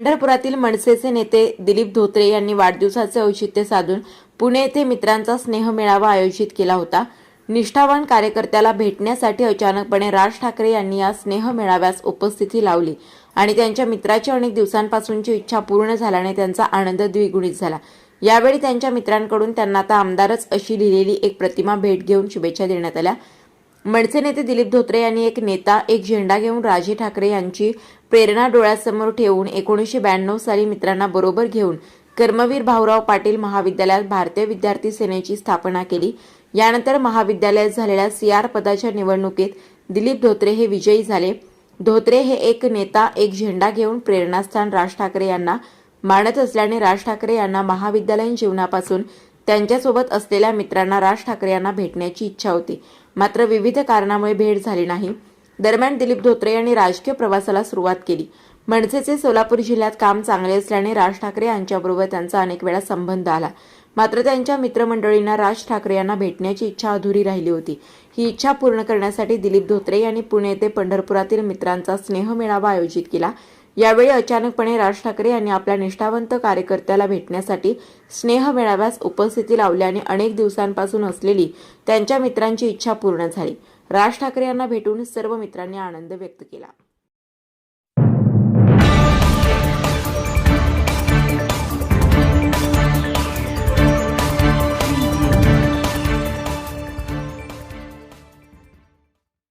पंढरपुरातील मनसेचे नेते दिलीप धोत्रे यांनी वाढदिवसाचे औचित्य साधून पुणे येथे मित्रांचा स्नेह मेळावा आयोजित केला होता. निष्ठावान कार्यकर्त्याला भेटण्यासाठी अचानकपणे राज ठाकरे यांनी या स्नेह मेळाव्यास उपस्थिती लावली आणि त्यांच्या मित्राची अनेक दिवसांपासूनची इच्छा पूर्ण झाल्याने त्यांचा आनंद द्विगुणित झाला. यावेळी त्यांच्या मित्रांकडून त्यांना आता आमदारच अशी लिहिलेली एक प्रतिमा भेट घेऊन शुभेच्छा देण्यात आल्या. मनसे नेते दिलीप धोत्रे यांनी एक नेता एक झेंडा घेऊन राजे ठाकरे यांची प्रेरणा डोळ्यासमोर ठेवून एकोणीसशे ब्याण्णव साली मित्रांना बरोबर घेऊन कर्मवीर भाऊराव पाटील महाविद्यालयात भारतीय विद्यार्थी सेनेची स्थापना केली. यानंतर महाविद्यालयात झालेल्या सी आर पदाच्या निवडणुकीत दिलीप धोत्रे हे विजयी झाले. धोत्रे हे एक नेता एक झेंडा घेऊन प्रेरणास्थान राज ठाकरे यांना मानत असल्याने राज ठाकरे यांना महाविद्यालयीन जीवनापासून त्यांच्यासोबत असलेल्या मित्रांना राज ठाकरे यांना भेटण्याची इच्छा होती. मात्र विविध कारणामुळे भेट झाली नाही. दरम्यान दिलीप धोत्रे यांनी राजकीय प्रवासाला सुरुवात केली. मनसेचे सोलापूर जिल्ह्यात काम चांगले असल्याने राज ठाकरे यांच्याबरोबर त्यांचा अनेक वेळा संबंध आला. मात्र त्यांच्या मित्रमंडळींना राज ठाकरे यांना भेटण्याची इच्छा अधुरी राहिली होती. ही इच्छा पूर्ण करण्यासाठी दिलीप धोत्रे यांनी पुणे येथे पंढरपुरातील मित्रांचा स्नेह मेळावा आयोजित केला. यावेळी अचानकपणे राज ठाकरे यांनी आपल्या निष्ठावंत कार्यकर्त्याला भेटण्यासाठी स्नेह मेळाव्यास उपस्थिती लावल्याने अनेक दिवसांपासून असलेली त्यांच्या मित्रांची इच्छा पूर्ण झाली. राज ठाकरे यांना भेटून सर्व मित्रांनी आनंद व्यक्त केला.